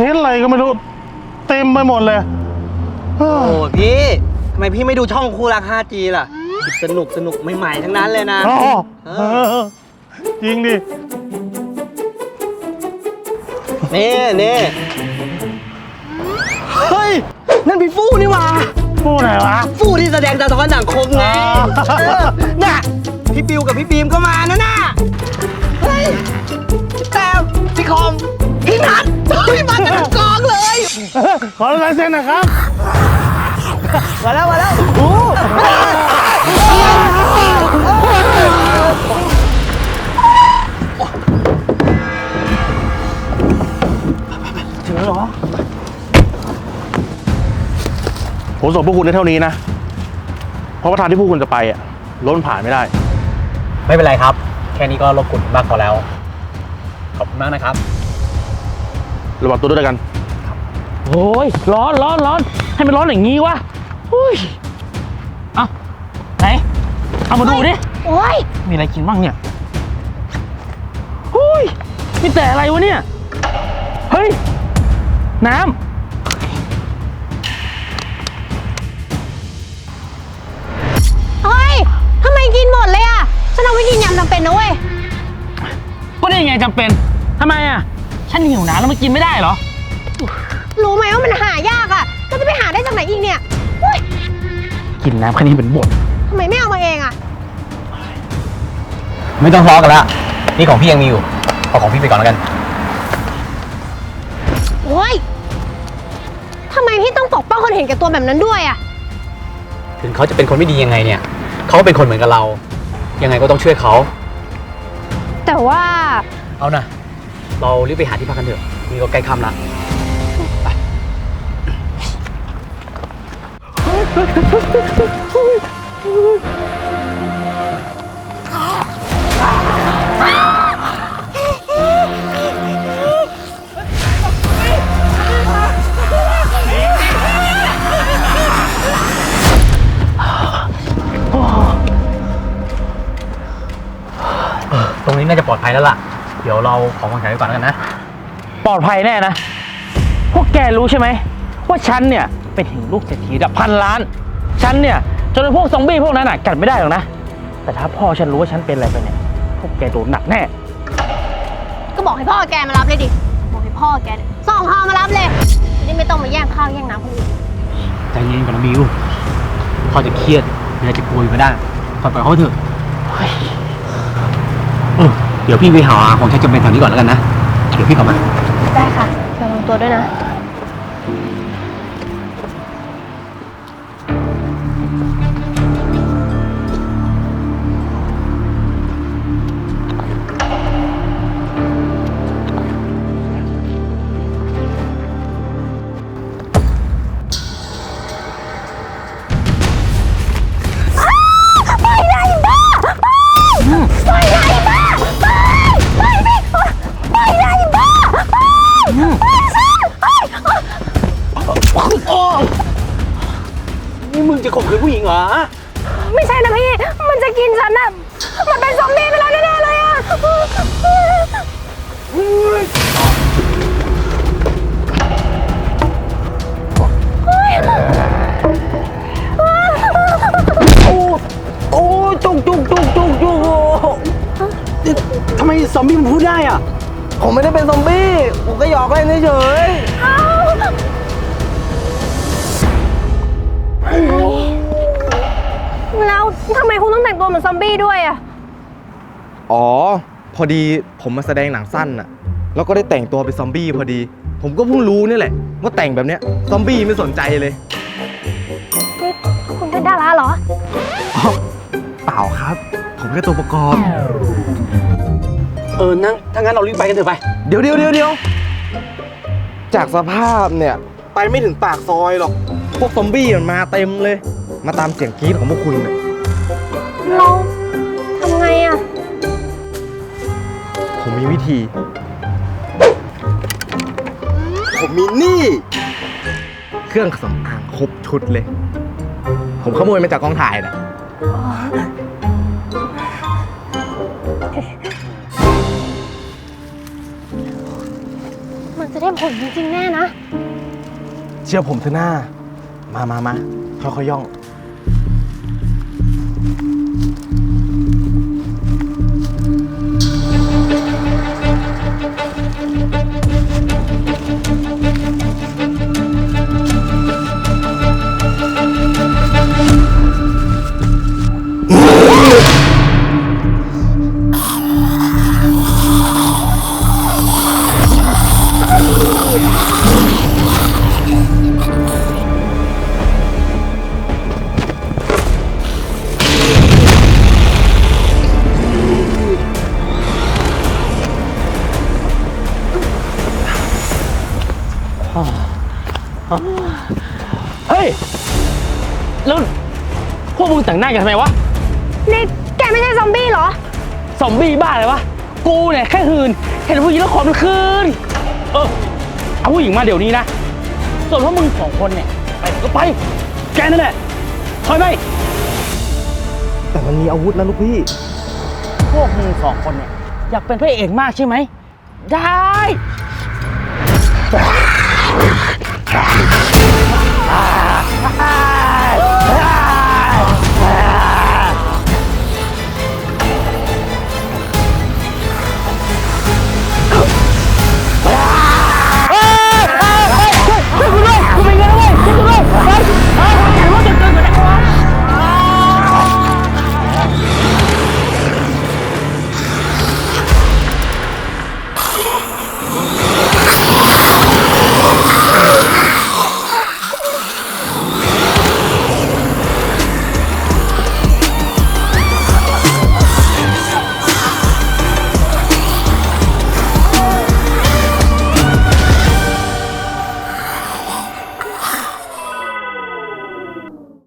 อนเทนต์อะไรก็ไม่รู้ เต็มไปหมดเลยเฮ้ยโอ้พี่ทำไมพี่ไม่ดูช่องคู่รัก 5G ล่ะ สนุกสนุกใหม่ๆทั้งนั้นเลยนะอ๋อเอเออจริงดิ นี่นี่เฮ้ย นั่นพี่ฟู่นี่หว่า พูดไหนวะ ฟู่ที่แสดงตาท้อนหนังคมไงอ๋อ เออน่ะ พี่ปิวกับพี่บีมก็มานะน่ะ เฮ้ยพี่แต้วพี่คอมพี่ นัทเฮ้ยมากันทั้งกองเลย ขอลายเซ็นหนะครับ มาแล้วมาแล้วโอ้ถึงแล้วเหรอ ผมส่งพวกคุณได้เท่านี้นะ เพราะว่าทางที่พวกคุณจะไปอะล้นผ่านไม่ได้ ไม่เป็นไรครับ แค่นี้ก็รบกวนมากพอแล้ว ขอบคุณมากนะครับ ระวังตัวด้วยกัน โอ้ยร้อนร้อนร้อนให้มันร้อนอย่างงี้วะอุ้ยเอาไหนเอามาดูดิโอ้ยมีอะไรกินบ้างเนี่ยอุ้ยมีแต่อะไรวะเนี่ยเฮ้ยน้เฮ้ยทำไมกินหมดเลยอะฉันเอาไว้กินยำจำเป็นนะเว้ยำก็ได้ไงจำเป็นทำไมอะ ฉันหิวน้ำแล้วมันกินไม่ได้เหรอ รู้ไหมว่ามันหายากอะก็จะไปหาได้จากไหนอีกเนี่ยเฮ้ยกินน้ำแค่นี้เป็นบททำไมไม่เอามาเองอะ ไม่ต้องทะเลาะกันละนี่ของพี่ยังมีอยู่เอาของพี่ไปก่อนแล้วกัน โอ้ยทำไมพี่ต้องปกป้องคนเห็นแก่ตัวแบบนั้นด้วยอะ ถึงเขาจะเป็นคนไม่ดียังไงเนี่ย เขาก็เป็นคนเหมือนกับเรา ยังไงก็ต้องช่วยเขา แต่ว่า เอานะ เรารีบไปหาที่พักกันเถอะนี่ก็ใกล้ค่ำละตรงนี้น่าจะปลอดภัยแล้วล่ะ เดี๋ยวเราของวางแผนไว้ก่อนแล้วกันนะ ปลอดภัยแน่นะ พวกแกรู้ใช่ไหมว่าฉันเนี่ยเป็นถึงลูกเศรษฐีระดับพันล้าน ฉันเนี่ยจนไอ้พวกซอมบี้พวกนั้นอะกัดไม่ได้หรอกนะ แต่ถ้าพ่อฉันรู้ว่าฉันเป็นอะไรไปเนี่ย พวกแกโดนหนักแน่ ก็บอกให้พ่อแกมารับเลยดิ บอกให้พ่อแกเนี่ยส่งฮอมารับเลยจะได้ไม่ต้องมาแย่งข้าวแย่งน้ำคนอื่นใจเย็นก่อนนะมิวพ่อจะเครียดเมียจะกลัวอยู่ไม่ได้ปล่อยปล่อยเขาเถอะเออ เดี๋ยวพี่ไปหาของใช้จำเป็นแถวนี้ก่อนแล้วกันนะ เดี๋ยวพี่กลับมา ได้ค่ะระวังตัวด้วยนะ มึงจะข่มขืนผู้หญิงเหรอ ไม่ใช่นะพี่ มันจะกินฉันน่ะ มันเป็นซอมบี้ไปแล้วแน่ๆเลยอะโอ้ยจุกจุกจุกจุกจุกทำไมซอมบี้มันพูดได้อะ ผมไม่ได้เป็นซอมบี้ ผมก็หยอกเล่นเฉยแล้ว เหมือนซอมบี้ด้วยอะอ๋อ พอดีผมมาแสดงหนังสั้นน่ะ แล้วก็ได้แต่งตัวเป็นซอมบี้พอดี ผมก็เพิ่งรู้นี่แหละ ว่าแต่งแบบเนี้ยซอมบี้ไม่สนใจเลยนี่คุณเป็นดาราเหรอเปล่าครับ ผมแค่ตัวประกอบ เออ นั่ง ถ้างั้นเรารีบไปกันเถอะไป เดี๋ยวเดี๋ยวเดี๋ยวเดี๋ยวจากสภาพเนี่ย ไปไม่ถึงปากซอยหรอก พวกซอมบี้มันมาเต็มเลย มาตามเสียงกรี๊ดของพวกคุณเนี่ย เราทำไงอะผมมีวิธี ผมมีนี่ เครื่องสำอางครบชุดเลย ผมขโมยมาจากกองถ่ายนะมันจะได้ผลจริงๆแน่นะ เชื่อผมเถอะหน้า มามามาค่อยๆย่อง เฮ้ยแล้วพวกมึงแต่งหน้ากันทำไมวะ นี่แกไม่ใช่ซอมบี้เหรอซอมบี้บ้าเลยวะ กูเนี่ยแค่หืน เห็นผู้หญิงแล้วขอมันคืน เออ เอาผู้หญิงมาเดี๋ยวนี้นะ ส่วนพวกมึงสองคนเนี่ย ไปก็ไป แกนั่นแหละถอยไป แต่มันมีอาวุธนะลูกพี่ พวกมึงสองคนเนี่ย อยากเป็นพระเอกมากใช่ไหม ได้